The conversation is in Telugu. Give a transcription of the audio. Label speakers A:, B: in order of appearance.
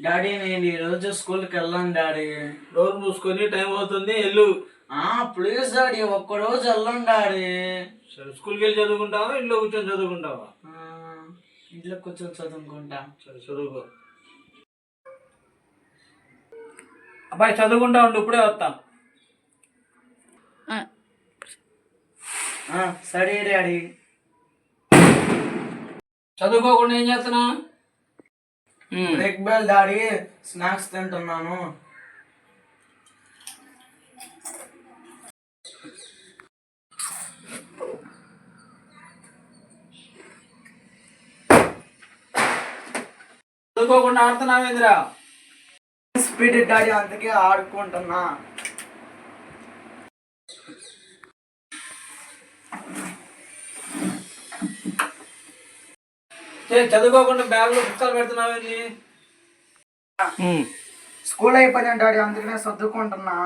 A: డాడీ నేను ఈ రోజు స్కూల్కి వెళ్ళాను డాడీ.
B: డోర్ మూసుకొని టైం అవుతుంది వెళ్ళు.
A: ఆ ప్లీజ్ డాడీ ఒక్క రోజు వెళ్ళాను డాడీ.
B: సరే స్కూల్కి వెళ్ళి చదువుకుంటావా? ఇంట్లో కూర్చొని చదువుకుంటావా?
A: ఆ, ఇంట్లో కూర్చొని చదువుకుంటా.
B: సరే చదువుకో. అబ్బాయి చదువుకుంటా ఉండు ఇప్పుడే వస్తా.
A: ఆ, సరే డాడీ.
B: చదువుకోకుండా ఏం చేస్తున్నా
A: బ్రేక్ బెల్ డాడీ స్నాక్స్ తింటున్నాను.
B: చదువుకోకుండా ఆడుతున్నావేంద్రా?
A: స్పీడ్ డాడీ అందుకే ఆడుకుంటున్నా.
B: చదువుకోకుండా బ్యాగ్లో పుస్తకాలు పెడుతున్నావేంది?
A: స్కూల్ అయిపోయింది డాడీ అందుకనే సర్దుకుంటున్నా.